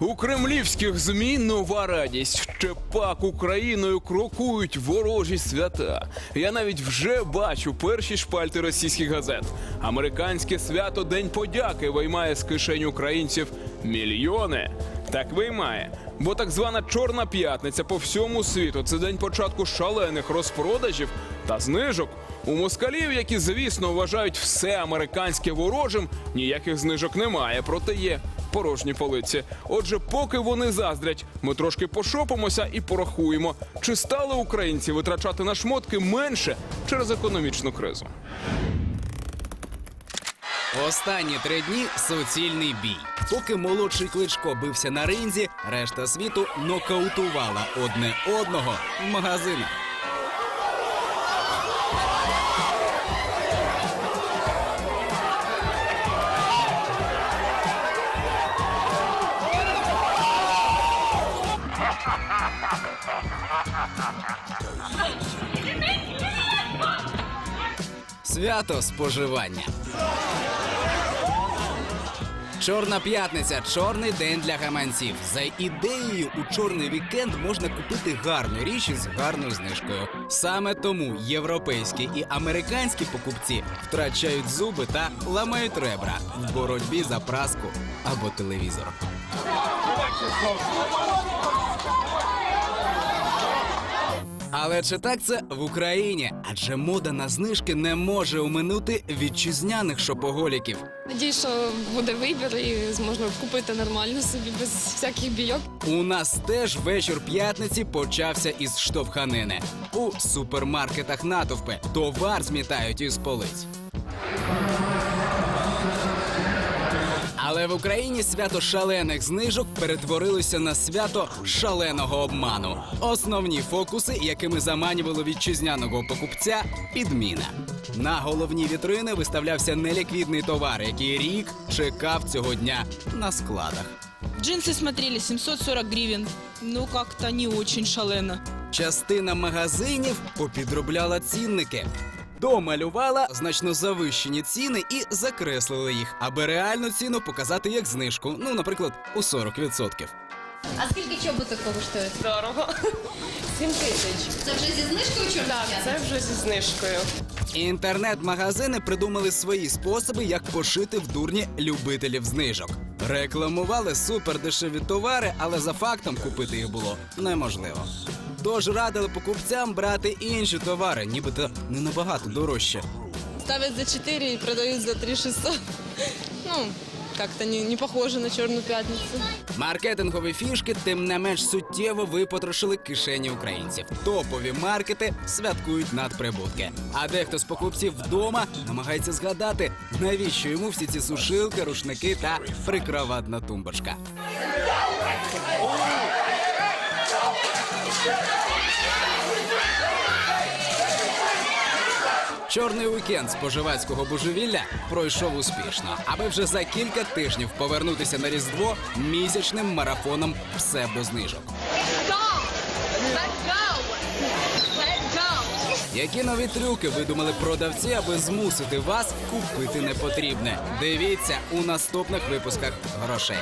У кремлівських змі нова радість. Ще пак Україною крокують ворожі свята. Я навіть вже бачу перші шпальти російських газет. Американське свято День подяки виймає з кишень українців мільйони. Так виймає. Бо так звана Чорна п'ятниця по всьому світу це день початку шалених розпродажів та знижок. У москалів, які, звісно, вважають все американське ворожим, ніяких знижок немає, проте є порожні полиці. Отже, поки вони заздрять, ми трошки пошопимося і порахуємо, чи стали українці витрачати на шмотки менше через економічну кризу. Останні три дні суцільний бій. Поки молодший кличко бився на ринзі, решта світу нокаутувала одне одного в магазинах. Свято споживання. Чорна п'ятниця чорний день для гаманців. За ідеєю, у чорний вікенд можна купити гарну річ із гарною знижкою. Саме тому європейські і американські покупці втрачають зуби та ламають ребра в боротьбі за праску або телевізор. Але чи так це в Україні? Адже мода на знижки не може оминути вітчизняних шопоголіків. Надію, що буде вибір і зможна купити нормально собі без всяких бійок. У нас теж вечір п'ятниці почався із штовханини. У супермаркетах натовпи товар змітають із полиць. Але в Україні свято шалених знижок перетворилося на свято шаленого обману. Основні фокуси, якими заманювало вітчизняного покупця, підміна. На головні вітрини виставлявся неліквідний товар, який рік чекав цього дня на складах. Джинсы смотрели 740 гривен. Ну, как-то не очень шалено. Частина магазинів попідробляла цінники. Домалювала значно завищені ціни і закреслила їх, аби реальну ціну показати як знижку. Ну, наприклад, у 40%. А скільки чоботок коштує? Дорого. 7 тисяч. Це вже зі знижкою чорна Так, це вже зі знижкою. Інтернет-магазини придумали свої способи, як пошити в дурні любителів знижок. Рекламували супердешеві товари, але за фактом купити їх було неможливо. Тож радили покупцям брати інші товари, нібито не набагато дорожче. Ставят за 4 и продают за 3 600. Ну, как-то не, не похоже на Черную пятницу. Маркетингові фішки тим не менш суттєво випотрошили кишені українців. Топові маркети святкують надприбутки. А дехто з покупців вдома намагається згадати, навіщо йому всі ці сушилки, рушники та прикроватна тумбочка. Чорний уікенд споживацького божевілля пройшов успішно, аби вже за кілька тижнів повернутися на різдво місячним марафоном псевдознижок. Які нові трюки видумали продавці, аби змусити вас купити непотрібне? Дивіться у наступних випусках грошей.